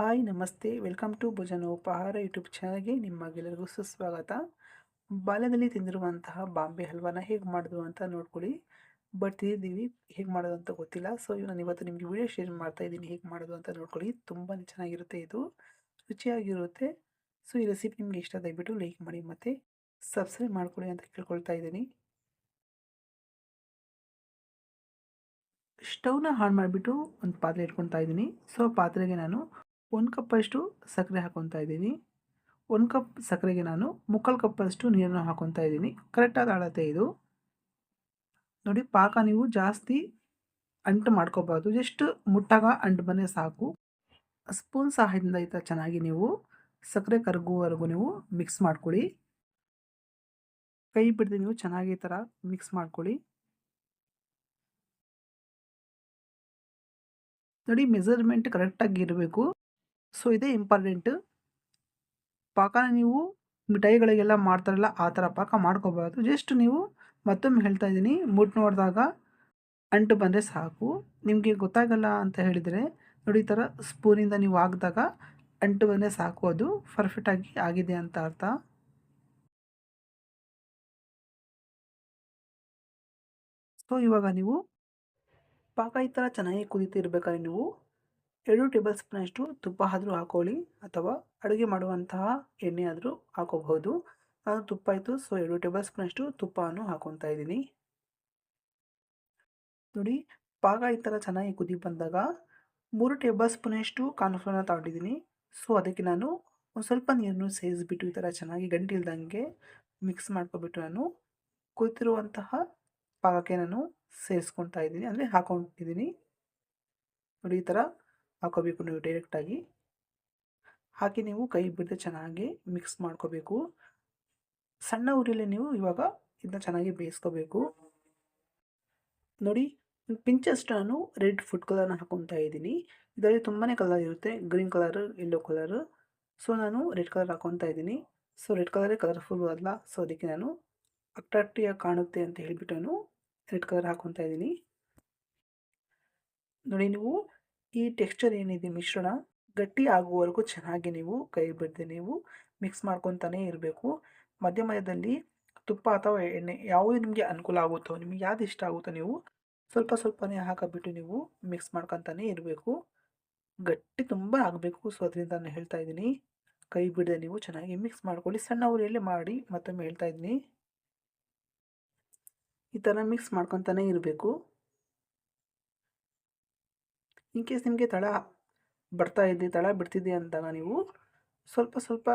Hi, ನಮಸ್ತೆ. Welcome to ಭೋಜನ ಉಪಹಾರ ಯೂಟ್ಯೂಬ್ ಚಾನಲ್ಗೆ ನಿಮಗೆಲ್ಲರಿಗೂ ಸುಸ್ವಾಗತ. ಬಾಲ್ಯದಲ್ಲಿ ತಿಂದಿರುವಂತಹ ಬಾಂಬೆ ಹಲ್ವಾನ ಹೇಗೆ ಮಾಡೋದು ಅಂತ ನೋಡ್ಕೊಳ್ಳಿ. ಬಟ್ ತಿಂದಿದ್ದೀವಿ. ಹೇಗೆ ಮಾಡೋದು ಅಂತ ಗೊತ್ತಿಲ್ಲ. ಸೊ ನಾನು ಇವತ್ತು ನಿಮಗೆ ವಿಡಿಯೋ ಶೇರ್ ಮಾಡ್ತಾ ಇದ್ದೀನಿ. ಹೇಗೆ ಮಾಡೋದು ಅಂತ ನೋಡ್ಕೊಳ್ಳಿ. ತುಂಬಾ ಚೆನ್ನಾಗಿರುತ್ತೆ ಇದು. ರುಚಿಯಾಗಿರುತ್ತೆ. ಸೊ ಈ ರೆಸಿಪಿ ನಿಮಗೆ ಇಷ್ಟ ದಯವಿಟ್ಟು ಲೈಕ್ ಮಾಡಿ ಮತ್ತು ಸಬ್ಸ್ಕ್ರೈಬ್ ಮಾಡ್ಕೊಳ್ಳಿ ಅಂತ ಕೇಳ್ಕೊಳ್ತಾ ಇದ್ದೀನಿ. ಸ್ಟವ್ನ ಹಾಳು ಮಾಡಿಬಿಟ್ಟು ಒಂದು ಪಾತ್ರೆ ಇಟ್ಕೊತಾ ಇದ್ದೀನಿ. ಸೊ ಪಾತ್ರೆಗೆ ನಾನು ಒಂದು ಕಪ್ಪಷ್ಟು ಸಕ್ಕರೆ ಹಾಕೊತಾ ಇದ್ದೀನಿ. ಒಂದು ಕಪ್ ಸಕ್ಕರೆಗೆ ನಾನು ಮುಕ್ಕಾಲು ಕಪ್ಪಷ್ಟು ನೀರನ್ನು ಹಾಕೊತಾ ಇದ್ದೀನಿ. ಕರೆಕ್ಟಾದ ಅಳತೆ ಇದು. ನೋಡಿ, ಪಾಕ ನೀವು ಜಾಸ್ತಿ ಅಂಟು ಮಾಡ್ಕೋಬಾರ್ದು ಜಸ್ಟ್ ಮುಟ್ಟಾಗ ಅಂಟು ಬಂದರೆ ಸಾಕು. ಸ್ಪೂನ್ ಸಹಾಯದಿಂದ ಈ ಥರ ಚೆನ್ನಾಗಿ ನೀವು ಸಕ್ಕರೆ ಕರಗುವವರೆಗೂ ನೀವು ಮಿಕ್ಸ್ ಮಾಡ್ಕೊಳ್ಳಿ. ಕೈ ಬಿಡದೆ ನೀವು ಚೆನ್ನಾಗಿ ಈ ಥರ ಮಿಕ್ಸ್ ಮಾಡ್ಕೊಳ್ಳಿ. ನೋಡಿ ಮೆಸರ್ಮೆಂಟ್ ಕರೆಕ್ಟಾಗಿ ಇರಬೇಕು. ಸೊ, ಇದೇ ಇಂಪಾರ್ಟೆಂಟ್ ಪಾಕನ ನೀವು ಮಿಠಾಯಿಗಳಿಗೆಲ್ಲ ಮಾಡ್ತಾರಲ್ಲ, ಆ ಥರ ಪಾಕ ಮಾಡ್ಕೋಬಾರ್ದು ಜಸ್ಟ್ ನೀವು ಮತ್ತೊಮ್ಮೆ ಹೇಳ್ತಾ ಇದ್ದೀನಿ ಮುಟ್ಟು ನೋಡಿದಾಗ ಅಂಟು ಬಂದರೆ ಸಾಕು. ನಿಮಗೆ ಗೊತ್ತಾಗಲ್ಲ ಅಂತ ಹೇಳಿದರೆ, ನೋಡಿ ಈ ಥರ ಸ್ಪೂನಿಂದ ನೀವು ಹಾಕಿದಾಗ ಅಂಟು ಬಂದರೆ ಸಾಕು. ಅದು ಪರ್ಫೆಕ್ಟಾಗಿ ಆಗಿದೆ ಅಂತ ಅರ್ಥ. ಸೊ, ಇವಾಗ ನೀವು ಪಾಕ ಈ ಥರ ಚೆನ್ನಾಗಿ ಕುದೀತಿರ್ಬೇಕಾದ್ರೆ ನೀವು ಎರಡು ಟೇಬಲ್ ಸ್ಪೂನಷ್ಟು ತುಪ್ಪ ಆದರೂ ಹಾಕೊಳ್ಳಿ ಅಥವಾ ಅಡುಗೆ ಮಾಡುವಂತಹ ಎಣ್ಣೆ ಆದರೂ ಹಾಕೋಬಹುದು. ನಾನು ತುಪ್ಪ ಆಯಿತು ಸೊ ಎರಡು ಟೇಬಲ್ ಸ್ಪೂನಷ್ಟು ತುಪ್ಪವನ್ನು ಹಾಕೊತಾ ಇದ್ದೀನಿ. ನೋಡಿ ಪಾಗ ಈ ಥರ ಚೆನ್ನಾಗಿ ಕುದಿ ಬಂದಾಗ ಮೂರು ಟೇಬಲ್ ಸ್ಪೂನಷ್ಟು ಕಾನ್ಫ್ಲೋರ್ನ ತಗೊಂಡಿದ್ದೀನಿ. ಸೊ ಅದಕ್ಕೆ ನಾನು ಒಂದು ಸ್ವಲ್ಪ ನೀರನ್ನು ಸೇರಿಸ್ಬಿಟ್ಟು ಈ ಥರ ಚೆನ್ನಾಗಿ ಗಂಟಿಲ್ದಂಗೆ ಮಿಕ್ಸ್ ಮಾಡ್ಕೊಬಿಟ್ಟು ನಾನು ಕುದಿತಿರುವಂತಹ ಪಾಕಕ್ಕೆ ನಾನು ಸೇರಿಸ್ಕೊತಾ ಇದ್ದೀನಿ. ಅಂದರೆ ಹಾಕೊಂಡಿದ್ದೀನಿ. ನೋಡಿ, ಈ ಥರ ಹಾಕೋಬೇಕು ನೀವು ಡೈರೆಕ್ಟಾಗಿ ಹಾಕಿ ನೀವು ಕೈ ಬಿಡದೆ ಚೆನ್ನಾಗಿ ಮಿಕ್ಸ್ ಮಾಡ್ಕೋಬೇಕು. ಸಣ್ಣ ಉರಿಯಲ್ಲಿ ನೀವು ಇವಾಗ ಇದನ್ನ ಚೆನ್ನಾಗಿ ಬೇಯಿಸ್ಕೋಬೇಕು. ನೋಡಿ ಪಿಂಚಷ್ಟು ನಾನು ರೆಡ್ ಫುಡ್ ಕಲರ್ನ ಹಾಕೊತಾ ಇದ್ದೀನಿ. ಇದರಲ್ಲಿ ತುಂಬಾ ಕಲರ್ ಇರುತ್ತೆ. Green colour yellow colour so ನಾನು ರೆಡ್ ಕಲರ್ ಹಾಕೊತಾ ಇದ್ದೀನಿ. ಸೊ ರೆಡ್ ಕಲರೇ ಕಲರ್ಫುಲ್ ಅಲ್ಲ. ಸೊ ಅದಕ್ಕೆ ನಾನು ಅಟ್ರಾಕ್ಟಿವಾಗಿ ಕಾಣುತ್ತೆ ಅಂತ ಹೇಳಿಬಿಟ್ಟು ನಾನು ರೆಡ್ ಕಲರ್ ಹಾಕೊತಾ ಇದ್ದೀನಿ. ನೋಡಿ, ನೀವು ಈ ಟೆಕ್ಸ್ಚರ್ ಏನಿದೆ ಮಿಶ್ರಣ, ಗಟ್ಟಿ ಆಗುವವರೆಗೂ ಚೆನ್ನಾಗಿ ನೀವು ಕೈ ಬಿಡದೆ ನೀವು ಮಿಕ್ಸ್ ಮಾಡ್ಕೊತಾನೆ ಇರಬೇಕು. ಮಧ್ಯ ಮಧ್ಯದಲ್ಲಿ ತುಪ್ಪ ಅಥವಾ ಎಣ್ಣೆ ಯಾವುದು ನಿಮಗೆ ಅನುಕೂಲ ಆಗುತ್ತೋ, ನಿಮಗೆ ಯಾವ್ದು ಇಷ್ಟ ಆಗುತ್ತೋ ನೀವು ಸ್ವಲ್ಪ ಸ್ವಲ್ಪನೇ ಹಾಕಿಬಿಟ್ಟು ನೀವು ಮಿಕ್ಸ್ ಮಾಡ್ಕೊತಾನೆ ಇರಬೇಕು. ಗಟ್ಟಿ ತುಂಬ ಆಗಬೇಕು ಸೊ ಅದರಿಂದ ನಾನು ಹೇಳ್ತಾ ಇದ್ದೀನಿ. ಕೈ ಬಿಡದೆ ನೀವು ಚೆನ್ನಾಗಿ ಮಿಕ್ಸ್ ಮಾಡ್ಕೊಳ್ಳಿ. ಸಣ್ಣ ಉರಿಯಲ್ಲೇ ಮಾಡಿ ಮತ್ತೊಮ್ಮೆ ಹೇಳ್ತಾ ಇದ್ದೀನಿ. ಈ ಥರ ಮಿಕ್ಸ್ ಮಾಡ್ಕೊತಾನೆ ಇರಬೇಕು. ಇನ್ ಕೇಸ್ ನಿಮಗೆ ತಳ ಬರ್ತಾ ಇದೆ, ತಳ ಬಿಡ್ತಿದೆ ಅಂದಾಗ ನೀವು ಸ್ವಲ್ಪ ಸ್ವಲ್ಪ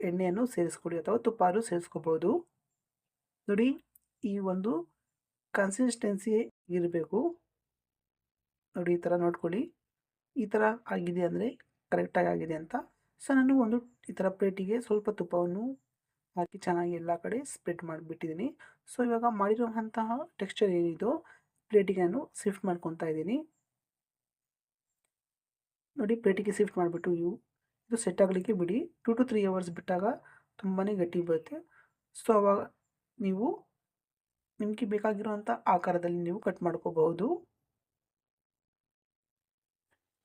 ಎಣ್ಣೆಯನ್ನು ಸೇರಿಸ್ಕೊಳ್ಳಿ ಅಥವಾ ತುಪ್ಪಾರು ಸೇರಿಸ್ಕೋಬೋದು. ನೋಡಿ, ಈ ಒಂದು ಕನ್ಸಿಸ್ಟೆನ್ಸಿ ಇರಬೇಕು. ನೋಡಿ, ಈ ಥರ ನೋಡ್ಕೊಳ್ಳಿ. ಈ ಥರ ಆಗಿದೆ ಅಂದರೆ ಕರೆಕ್ಟಾಗಿ ಆಗಿದೆ ಅಂತ. ಸೊ ನಾನು ಒಂದು ಈ ಥರ ಪ್ಲೇಟಿಗೆ ಸ್ವಲ್ಪ ತುಪ್ಪವನ್ನು ಹಾಕಿ ಚೆನ್ನಾಗಿ ಎಲ್ಲ ಕಡೆ ಸ್ಪ್ರೆಡ್ ಮಾಡಿಬಿಟ್ಟಿದ್ದೀನಿ. ಸೊ ಇವಾಗ ಮಾಡಿರುವಂತಹ ಟೆಕ್ಸ್ಚರ್ ಏನಿದೋ, ಪ್ಲೇಟಿಗೆ ನಾನು ಶಿಫ್ಟ್ ಮಾಡ್ಕೊತಾ ಇದ್ದೀನಿ. ನೋಡಿ ಪ್ಲೇಟಿಗೆ ಶಿಫ್ಟ್ ಮಾಡಿಬಿಟ್ಟು ಇವು ಇದು ಸೆಟ್ ಆಗಲಿಕ್ಕೆ ಬಿಡಿ. ಟು ಟು ತ್ರೀ ಅವರ್ಸ್ ಬಿಟ್ಟಾಗ ತುಂಬಾ ಗಟ್ಟಿ ಬರುತ್ತೆ. ಸೊ ಅವಾಗ ನೀವು ನಿಮಗೆ ಬೇಕಾಗಿರುವಂಥ ಆಕಾರದಲ್ಲಿ ನೀವು ಕಟ್ ಮಾಡ್ಕೋಬಹುದು.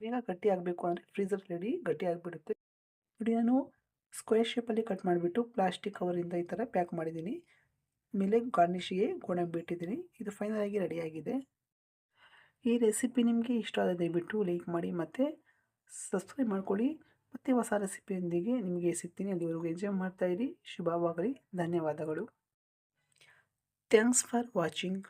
ಬೇಗ ಗಟ್ಟಿ ಆಗಬೇಕು ಅಂದರೆ ಫ್ರೀಸರ್ ರೆಡಿ ಗಟ್ಟಿ ಆಗಿಬಿಡುತ್ತೆ. ನೋಡಿ, ನಾನು ಸ್ಕ್ವೇರ್ ಶೇಪಲ್ಲಿ ಕಟ್ ಮಾಡಿಬಿಟ್ಟು ಪ್ಲಾಸ್ಟಿಕ್ ಕವರಿಂದ ಈ ಥರ ಪ್ಯಾಕ್ ಮಾಡಿದ್ದೀನಿ. ಮೇಲೆ ಗಾರ್ನಿಷಿಗೆ ಗೋಡಂಬಿ ಬಿಟ್ಟಿದ್ದೀನಿ ಇದು ಫೈನಲ್ ಆಗಿ ರೆಡಿಯಾಗಿದೆ ಈ ರೆಸಿಪಿ ನಿಮಗೆ ಇಷ್ಟ ಆದ ದಯವಿಟ್ಟು ಲೈಕ್ ಮಾಡಿ ಮತ್ತು ಸಬ್ಸ್ಕ್ರೈಬ್ ಮಾಡ್ಕೊಳ್ಳಿ. ಮತ್ತೆ ಹೊಸ ರೆಸಿಪಿಯೊಂದಿಗೆ ನಿಮಗೆ ಸಿಗ್ತೀನಿ. ಅಲ್ಲಿವರೆಗೂ ಎಂಜಾಯ್ ಮಾಡ್ತಾಯಿರಿ ಶುಭವಾಗಲಿ. ಧನ್ಯವಾದಗಳು. Thanks for watching.